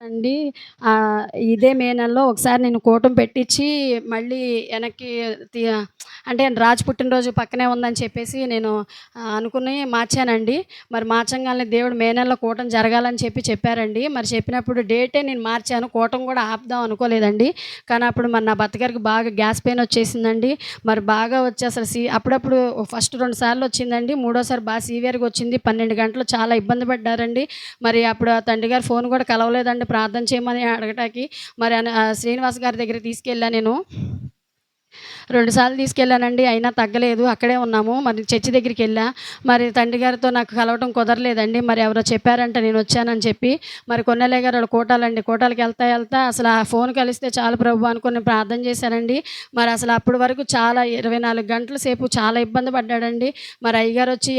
అండి ఇదే మే నెలలో ఒకసారి నేను కూటం పెట్టించి మళ్ళీ వెనక్కి తి అంటే రాజు పుట్టినరోజు పక్కనే ఉందని చెప్పేసి నేను అనుకుని మార్చానండి. మరి మార్చంగానే దేవుడు మే నెలలో కూటం జరగాలని చెప్పి చెప్పారండి. మరి చెప్పినప్పుడు డేటే నేను మార్చాను. కూటం కూడా ఆపుదాం అనుకోలేదండి. కానీ అప్పుడు మరి నా బతగారికి గారికి బాగా గ్యాస్ పెయిన్ వచ్చేసిందండి. మరి బాగా వచ్చి అసలు సీ అప్పుడప్పుడు ఫస్ట్ రెండు సార్లు వచ్చిందండి. మూడోసారి బాగా సీవియర్గా వచ్చింది. 12 గంటలు చాలా ఇబ్బంది పడ్డారండి. మరి అప్పుడు ఆ తండ్రి గారు ఫోన్ కూడా కలవలేదండి ప్రార్థన చేయమని అడగటానికి. మరి శ్రీనివాస్ గారి దగ్గర తీసుకెళ్ళా నేను. రెండుసార్లు తీసుకెళ్ళానండి. అయినా తగ్గలేదు. అక్కడే ఉన్నాము. మరి చర్చి దగ్గరికి వెళ్ళా మరి తండ్రి గారితో నాకు కలవటం కుదరలేదండి. మరి ఎవరో చెప్పారంట నేను వచ్చానని చెప్పి. మరి కొన్నలే గారు ఆళ్ళ కోటాలండి. కోటాలకి వెళ్తా వెళ్తా అసలు ఆ ఫోన్ కలిస్తే చాలు ప్రభు అనుకుని ప్రార్థన చేశానండి. మరి అసలు అప్పటి వరకు చాలా 24 గంటల సేపు చాలా ఇబ్బంది పడ్డాడండి. మరి అయ్యగారు వచ్చి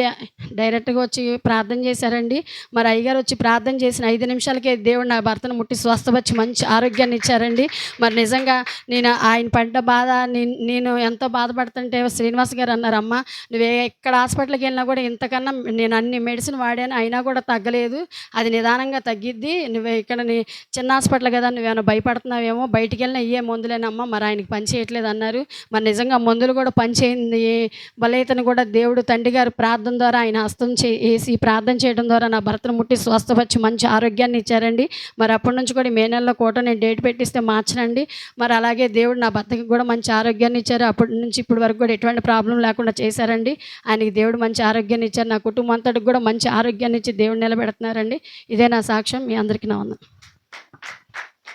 డైరెక్ట్‌గా వచ్చి ప్రార్థన చేశారండి. మరి అయ్యగారు వచ్చి ప్రార్థన చేసిన ఐదు నిమిషాలకే దేవుడు నా భర్తను ముట్టి స్వస్థపరిచి మంచి ఆరోగ్యాన్ని ఇచ్చారండి. మరి నిజంగా నేను ఆయన పడ్డ బాధ నేను నేను ఎంతో బాధపడుతుంటే శ్రీనివాస్ గారు అన్నారు, "అమ్మ నువ్వు ఎక్కడ హాస్పిటల్‌కి వెళ్ళినా కూడా ఇంతకన్నా నేను అన్ని మెడిసిన్ వాడాను. అయినా కూడా తగ్గలేదు. అది నిదానంగా తగ్గిద్ది. నువ్వు ఇక్కడ నీ చిన్న హాస్పిటల్ కదా! నువ్వేమైనా భయపడుతున్నావేమో బయటికి వెళ్ళినా ఇయ్యే మందులేనమ్మా మరి ఆయనకి పని చేయట్లేదు" అన్నారు. మరి నిజంగా మందులు కూడా పనిచేయింది. బలైతను కూడా దేవుడు తండ్రి గారు ప్రార్థన ద్వారా ఆయన హస్తం చేసి ప్రార్థన చేయడం ద్వారా నా భర్తను ముట్టి స్వస్థపరిచి మంచి ఆరోగ్యాన్ని ఇచ్చారండి. మరి అప్పటి నుంచి కూడా మే నెలలో కూటం నేను డేట్ పెట్టిస్తే మార్చనండి. మరి అలాగే దేవుడు నా భర్తకి కూడా మంచి ఆరోగ్యాన్ని ఇచ్చారు. అప్పటి నుంచి ఇప్పటి వరకు కూడా ఎటువంటి ప్రాబ్లం లేకుండా చేశారండి. ఆయనకి దేవుడు మంచి ఆరోగ్యాన్ని ఇచ్చారు. నా కుటుంబం అంతటికి కూడా మంచి ఆరోగ్యాన్ని ఇచ్చి దేవుడు నిలబెడుతున్నారండి. ఇదే నా సాక్ష్యం. మీ అందరికీ నా వందనం